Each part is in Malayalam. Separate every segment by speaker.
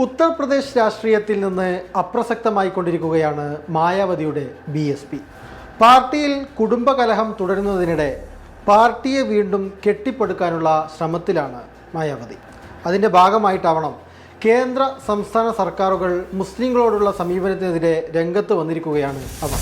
Speaker 1: ഉത്തർപ്രദേശ് രാഷ്ട്രീയത്തിൽ നിന്ന് അപ്രസക്തമായി കൊണ്ടിരിക്കുകയാണ് മായാവതിയുടെ ബി എസ് പി. പാർട്ടിയിൽ കുടുംബകലഹം തുടരുന്നതിനിടെ പാർട്ടിയെ വീണ്ടും കെട്ടിപ്പടുക്കാനുള്ള ശ്രമത്തിലാണ് മായാവതി. അതിന്റെ ഭാഗമായിട്ടാവണം കേന്ദ്ര സംസ്ഥാന സർക്കാരുകൾ മുസ്ലിങ്ങളോടുള്ള സമീപനത്തിനെതിരെ രംഗത്ത് വന്നിരിക്കുകയാണ് അവർ.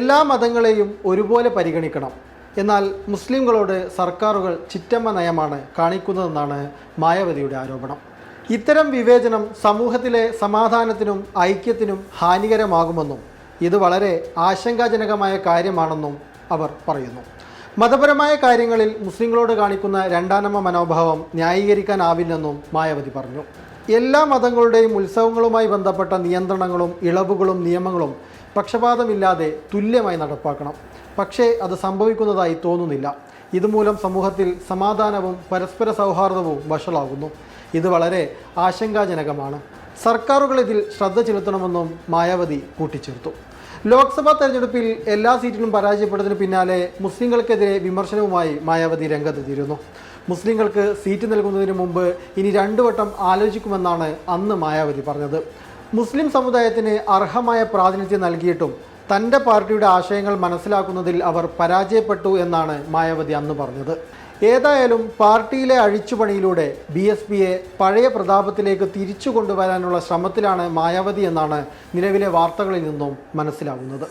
Speaker 1: എല്ലാ മതങ്ങളെയും ഒരുപോലെ പരിഗണിക്കണം. എന്നാൽ മുസ്ലിങ്ങളോട് സർക്കാരുകൾ ചിറ്റമ്മ നയമാണ് കാണിക്കുന്നതെന്നാണ് മായാവതിയുടെ ആരോപണം. ഇത്തരം വിവേചനം സമൂഹത്തിലെ സമാധാനത്തിനും ഐക്യത്തിനും ഹാനികരമാകുമെന്നും ഇത് വളരെ ആശങ്കാജനകമായ കാര്യമാണെന്നും അവർ പറയുന്നു. മതപരമായ കാര്യങ്ങളിൽ മുസ്ലിങ്ങളോട് കാണിക്കുന്ന രണ്ടാനമ്മ മനോഭാവം ന്യായീകരിക്കാനാവില്ലെന്നും മായാവതി പറഞ്ഞു. എല്ലാ മതങ്ങളുടെയും ഉത്സവങ്ങളുമായി ബന്ധപ്പെട്ട നിയന്ത്രണങ്ങളും ഇളവുകളും നിയമങ്ങളും പക്ഷപാതമില്ലാതെ തുല്യമായി നടപ്പാക്കണം. പക്ഷേ അത് സംഭവിക്കുന്നതായി തോന്നുന്നില്ല. ഇതുമൂലം സമൂഹത്തിൽ സമാധാനവും പരസ്പര സൗഹാർദ്ദവും വഷളാകുന്നു. ഇത് വളരെ ആശങ്കാജനകമാണ്. സർക്കാരുകൾ ഇതിൽ ശ്രദ്ധ ചെലുത്തണമെന്നും മായാവതി കൂട്ടിച്ചേർത്തു. ലോക്സഭാ തെരഞ്ഞെടുപ്പിൽ എല്ലാ സീറ്റിലും പരാജയപ്പെട്ടതിന് പിന്നാലെ മുസ്ലിങ്ങൾക്കെതിരെ വിമർശനവുമായി മായാവതി രംഗത്തെത്തിയിരുന്നു. മുസ്ലിങ്ങൾക്ക് സീറ്റ് നൽകുന്നതിന് മുമ്പ് ഇനി രണ്ടു വട്ടം ആലോചിക്കുമെന്നാണ് അന്ന് മായാവതി പറഞ്ഞത്. മുസ്ലിം സമുദായത്തിന് അർഹമായ പ്രാതിനിധ്യം നൽകിയിട്ടും തന്റെ പാർട്ടിയുടെ ആശയങ്ങൾ മനസ്സിലാക്കുന്നതിൽ അവർ പരാജയപ്പെട്ടു എന്നാണ് മായാവതി അന്ന് പറഞ്ഞത്. ഏതായാലും പാർട്ടിയിലെ അഴിച്ചുപണിയിലൂടെ ബി എസ് പിയെ പഴയ പ്രതാപത്തിലേക്ക് തിരിച്ചു കൊണ്ടുവരാനുള്ള ശ്രമത്തിലാണ് മായാവതി എന്നാണ് നിലവിലെ വാർത്തകളിൽ നിന്നും മനസ്സിലാവുന്നത്.